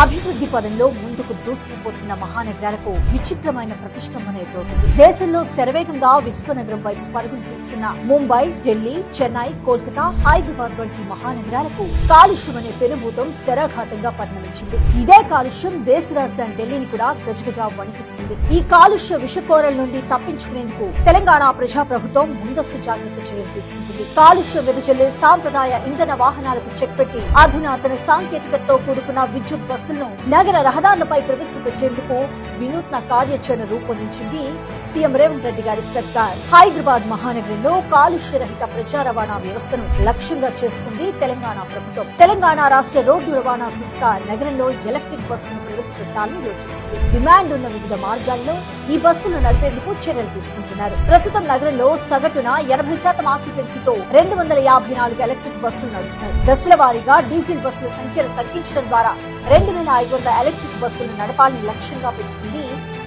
అభివృద్ధి పదంలో ముందుకు దూసుకుపోతున్న మహానగరాలకు విచిత్రమైన ప్రతిష్టంభన ఎదురవుతుంది. దేశంలో శరవేగంగా విశ్వనగరం వైపు పరుగులు తీస్తున్న ముంబై ఢిల్లీ చెన్నై కోల్కతా హైదరాబాద్ వంటి మహానగరాలకు కాలుష్యం అనే పెనుభూతం శరాఘాతంగా పరిణమించింది. ఇదే కాలుష్యం దేశ రాజధాని ఢిల్లీని కూడా గజగజా వణికిస్తుంది. ఈ కాలుష్య విషకోరల నుండి తప్పించుకునేందుకు తెలంగాణ ప్రజా ప్రభుత్వం ముందస్తు జాగ్రత్త చర్యలు తీసుకుంటుంది. కాలుష్యం వెదజల్లే సాంప్రదాయ ఇంధన వాహనాలకు చెక్ పెట్టి అధునాతన సాంకేతికతతో కూడుకున్న విద్యుత్ బస్సులను నగర రహదారులపై ప్రవేశపెట్టేందుకు వినూత్న కార్యాచరణ రూపొందించింది సీఎం రేవంత్ రెడ్డి గారి సర్కార్. హైదరాబాద్ మహానగరంలో కాలుష్య రహిత ప్రజా రవాణా వ్యవస్థను లక్ష్యంగా చేసుకుంది తెలంగాణ ప్రభుత్వం. తెలంగాణ రాష్ట్ర రోడ్డు రవాణా సంస్థ నగరంలో ఎలక్ట్రిక్ బస్సును ప్రవేశపెట్టాలని యోచిస్తుంది. డిమాండ్ ఉన్న వివిధ మార్గాల్లో ఈ బస్సులు నడిపేందుకు చర్యలు తీసుకుంటున్నారు. ప్రస్తుతం నగరంలో సగటున ఎనభై శాతం ఆక్యుపెన్సీతో రెండు వందల యాభై నాలుగు ఎలక్ట్రిక్ బస్సులు నడుస్తున్నాయి. దశల వారీగా డీజిల్ బస్సుల సంఖ్యను తగ్గించడం ద్వారా రెండు వేల ఐదు వందల ఎలక్ట్రిక్ బస్సులు నడపాలని లక్ష్యంగా పెట్టుకుంది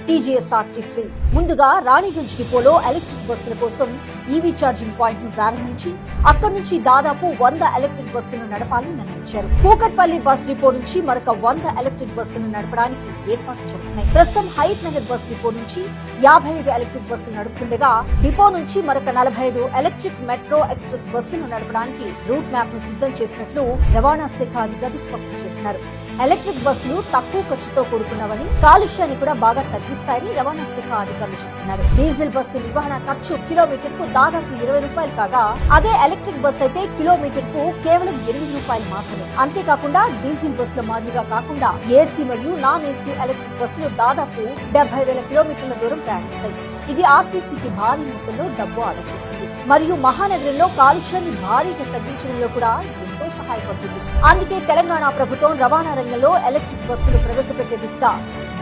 టీజీఎస్ఆర్టీసీ. ముందుగా రాణిగంజ్ డిపోలో ఎలక్ట్రిక్ బస్సుల కోసం ఈవీ ఛార్జింగ్ పాయింట్ను ప్రారంభించి అక్కడి నుంచి దాదాపు వంద ఎలక్ట్రిక్ బస్సులు నడపాలని నిర్ణయించారు. కూకట్పల్లి బస్ డిపో నుంచి మరొక వంద ఎలక్ట్రిక్ బస్సులు నడపడానికి ఏర్పాట్లు జరుగుతున్నాయి. ప్రస్తుతం హైత్ నగర్ బస్ డిపో నుంచి యాభై ఐదు ఎలక్ట్రిక్ బస్సులు నడుపుతుండగా డిపో నుంచి మరొక నలభై ఐదు ఎలక్ట్రిక్ మెట్రో ఎక్స్ప్రెస్ బస్సులు నడపడానికి రూట్ మ్యాప్ను సిద్ధం చేసినట్లు రవాణా శాఖ అధికారులు స్పష్టం చేస్తున్నారు. ఎలక్ట్రిక్ బస్సులు తక్కువ ఖర్చుతో కూడుకున్నవని కాలుష్యాన్ని కూడా బాగా తగ్గిస్తాయని రవాణా శాఖ అధికారులు చెబుతున్నారు డీజిల్ బస్సు నిర్వహణ ఖర్చు కిలోమీటర్కు దాదాపు ఇరవై రూపాయలు కాగా అదే ఎలక్ట్రిక్ బస్ అయితే కిలోమీటర్కు కేవలం ఎనిమిది రూపాయలు మాత్రమే. అంతేకాకుండా డీజిల్ బస్సుల మాదిరిగా కాకుండా ఏసీ మరియు నాన్ ఏసీ ఎలక్ట్రిక్ బస్సులు దాదాపు డెబ్బై వేల కిలోమీటర్ల దూరం ప్రయాణిస్తాయి. ఇది ఆర్టీసీకి భారీ మొత్తంలో డబ్బు ఆదా చేస్తుంది మరియు మహానగరంలో కాలుష్యాన్ని భారీగా తగ్గించడంలో కూడా ఎంతో సహాయపడుతుంది. అందుకే తెలంగాణ ప్రభుత్వం రవాణా రంగంలో ఎలక్ట్రిక్ బస్సులు ప్రవేశపెట్టే దిశగా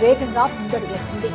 వేగంగా ముందడుగేస్తుంది